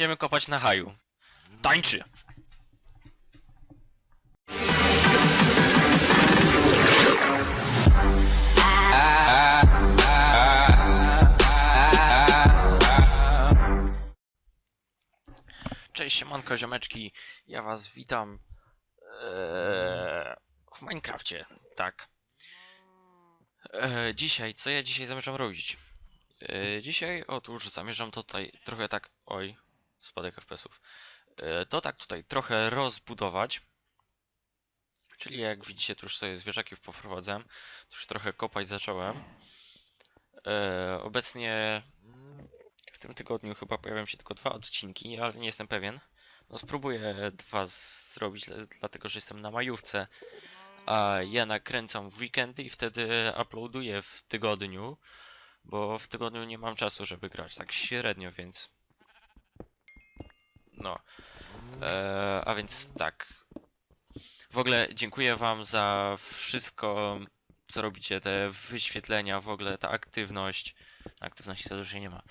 Będziemy kopać na haju. Tańczy! Cześć, siemanko, ziomeczki. Ja was witam eee, w Minecrafcie, tak. Eee, dzisiaj, co ja dzisiaj zamierzam robić? Eee, dzisiaj, otóż zamierzam tutaj trochę tak... Oj, spadek FPS-ów. Eee, to tak tutaj trochę rozbudować. Czyli jak widzicie, tu już sobie zwierzaki poprowadzałem. Tu już trochę kopać zacząłem. Eee, obecnie w tym tygodniu chyba pojawią się tylko dwa odcinki, ale nie jestem pewien. No spróbuję dwa zrobić, dla- dlatego że jestem na majówce, a ja nakręcam w weekendy i wtedy uploaduję w tygodniu, bo w tygodniu nie mam czasu, żeby grać, tak średnio, więc... No. Eee, a więc tak. W ogóle dziękuję wam za wszystko, co robicie, te wyświetlenia, w ogóle ta aktywność. Aktywności to już nie ma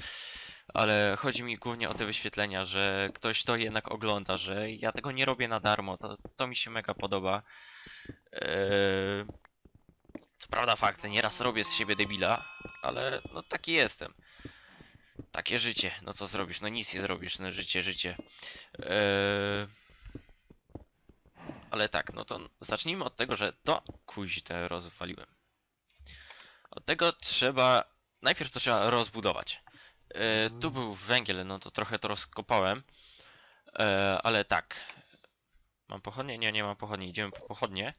ale chodzi mi głównie o te wyświetlenia, że ktoś to jednak ogląda, że ja tego nie robię na darmo, to, to mi się mega podoba. Eee, co prawda fakt, nieraz robię z siebie debila, ale no taki jestem. Takie życie, no co zrobisz, no nic nie zrobisz, no życie, życie. Eee, ale tak, no to zacznijmy od tego, że to kuźte rozwaliłem. Od tego trzeba, najpierw to trzeba rozbudować. E, tu był węgiel, no to trochę to rozkopałem. E, ale tak. Mam pochodnie? Nie, nie mam pochodni. Idziemy po pochodnie.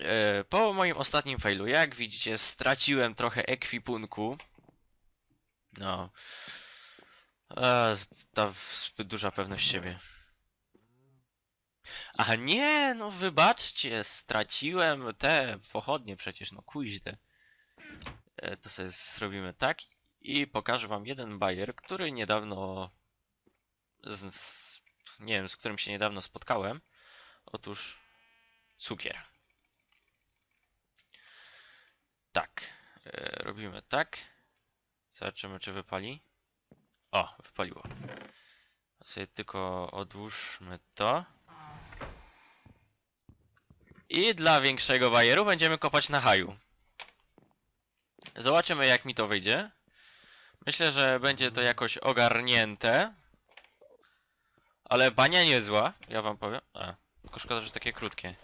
E, po moim ostatnim failu, jak widzicie, straciłem trochę ekwipunku. No. Z- ta zbyt duża pewność siebie. A nie, no wybaczcie, straciłem te pochodnie przecież, no kuźde. E, to sobie zrobimy tak i pokażę wam jeden bajer, który niedawno z, z, nie wiem, z którym się niedawno spotkałem. Otóż cukier. Tak. E, robimy tak. Zobaczymy, czy wypali. O, wypaliło. Sobie tylko odłóżmy to. I dla większego bajeru będziemy kopać na haju. Zobaczymy, jak mi to wyjdzie. Myślę, że będzie to jakoś ogarnięte. Ale bania niezła, ja wam powiem. A, tylko szkoda, że takie krótkie.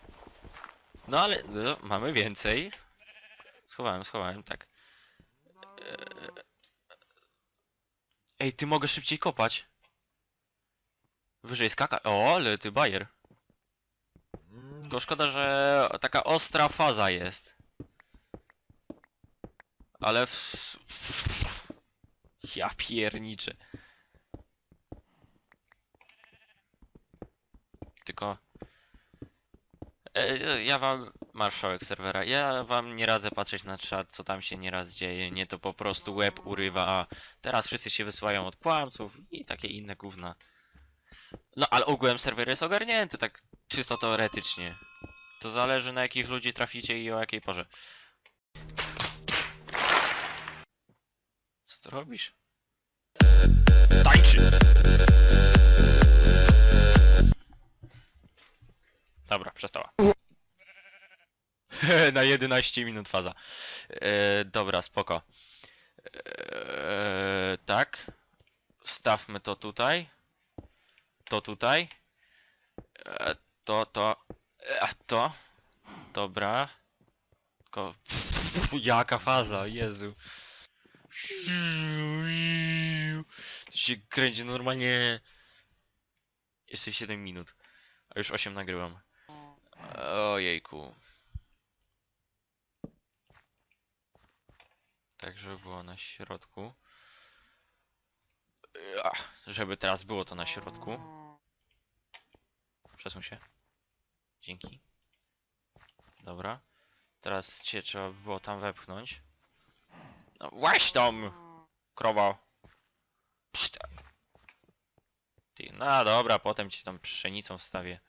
No ale no, mamy więcej. Schowałem, schowałem, tak. Eee. Ej, ty mogę szybciej kopać. Wyżej skaka. O, ale ty bajer. Tylko szkoda, że taka ostra faza jest. Ale w... Ja pierniczę. Tylko... E, ja wam... Marszałek serwera, ja wam nie radzę patrzeć na czat, co tam się nieraz dzieje, nie to po prostu łeb urywa, a teraz wszyscy się wysyłają od kłamców i takie inne gówna. No, ale ogółem serwer jest ogarnięty, tak czysto teoretycznie. To zależy na jakich ludzi traficie i o jakiej porze. Co ty robisz? Na 11 minut faza. E, dobra, spoko. E, tak. Stawmy to tutaj. To tutaj. E, to, to. E, to. Dobra. Tylko... Jaka faza, Jezu. To się kręci normalnie. Jeszcze 7 minut. A już 8 nagrywam. Ojejku. Tak, żeby było na środku. Ach, żeby teraz było to na środku. Przesuń się. Dzięki. Dobra. Teraz cię trzeba by było tam wepchnąć. No właśnie tam! Krowo. Pszt. Ty, no dobra, potem ci tam pszenicą wstawię.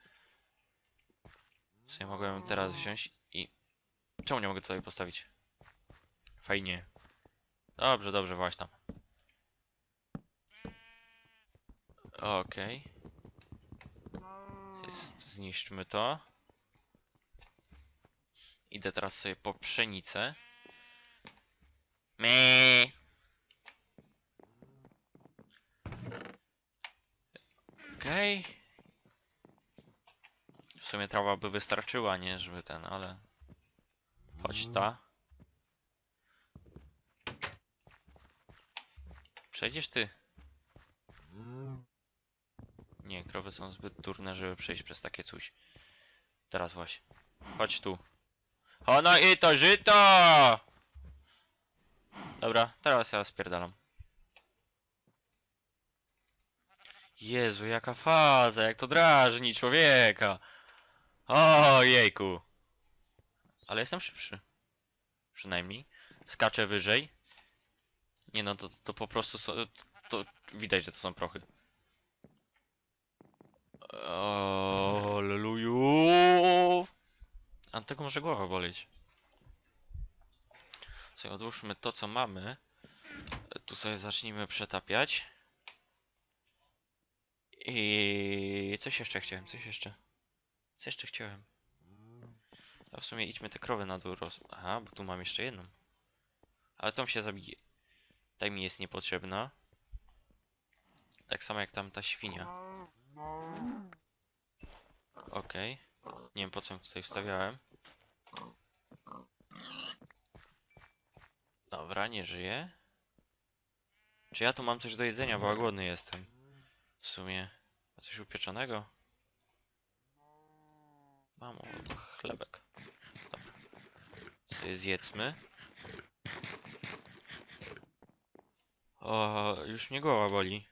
Co ja mogłem teraz wziąć i... Czemu nie mogę tutaj postawić? Fajnie. Dobrze, dobrze, właśnie tam. Okej. Jest, zniszczmy to. Idę teraz sobie po pszenicę. Me. Okej. W sumie trawa by wystarczyła, nie, żeby ten, ale... Chodź ta. Przejdziesz ty. Nie, krowy są zbyt durne, żeby przejść przez takie coś. Teraz właśnie. Chodź tu. Ono i to żyto! Dobra, teraz ja spierdalam. Jezu, jaka faza, jak to drażni człowieka. O jejku. Ale jestem szybszy. Przynajmniej. Skaczę wyżej. Nie no, to, to po prostu są, to, to widać, że to są prochy. O, leluju. A tego może głowa boleć. Sobie odłóżmy to, co mamy. Tu sobie zacznijmy przetapiać. I coś jeszcze chciałem, coś jeszcze. Co jeszcze chciałem? A w sumie idźmy te krowy na dół roz... Aha, bo tu mam jeszcze jedną. Ale tą się zabije. Ta mi jest niepotrzebna. Tak samo jak tam ta świnia. Okej. Nie wiem po co ją tutaj wstawiałem. Dobra, nie żyje. Czy ja tu mam coś do jedzenia, bo ja głodny jestem. W sumie. A coś upieczonego? Mam chlebek. Dobra. Sobie zjedzmy. O, już mnie głowa boli.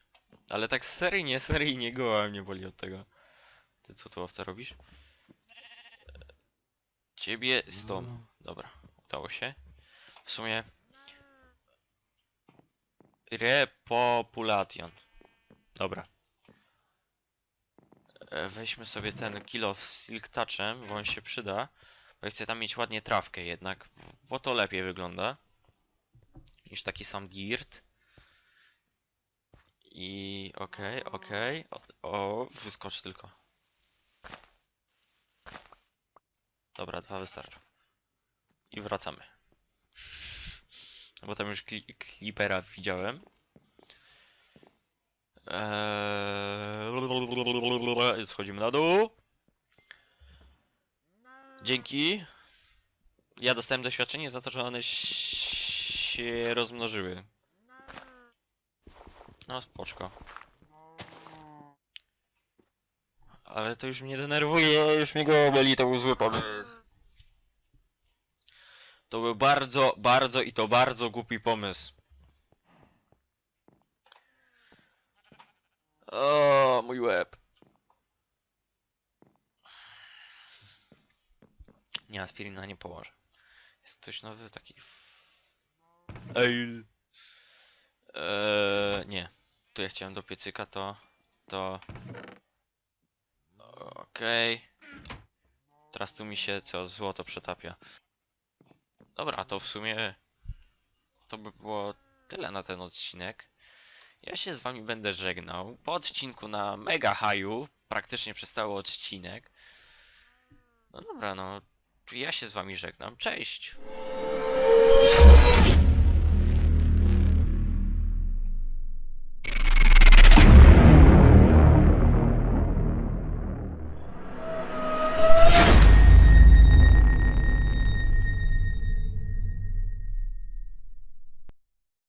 Ale tak seryjnie, seryjnie głowa mnie boli od tego. Ty co tu owca robisz? Ciebie z tą. Dobra, udało się. W sumie... Repopulation. Dobra. E, Weźmy sobie ten kilo z Silk Touchem, bo on się przyda. Bo ja chcę tam mieć ładnie trawkę jednak, bo to lepiej wygląda. Niż taki sam dirt. I okej, okej. O, o, wyskocz tylko. Dobra, dwa wystarczą. I wracamy. Bo tam już kli klipera widziałem. Eee... Schodzimy na dół. Dzięki. Ja dostałem doświadczenie za to, że one się rozmnożyły. No spoczko. Ale to już mnie denerwuje, już mnie go boli, to był zły pomysł. To był bardzo, bardzo i to bardzo głupi pomysł. O, mój łeb. Nie, aspirina nie położę. Jest ktoś nowy, taki... Ale. Eee, nie. Tu ja chciałem do piecyka, to... To... Okej. Teraz tu mi się co złoto przetapia. Dobra, to w sumie... To by było tyle na ten odcinek. Ja się z wami będę żegnał. Po odcinku na mega haju, praktycznie przez cały odcinek. No dobra, no. Ja się z wami żegnam. Cześć!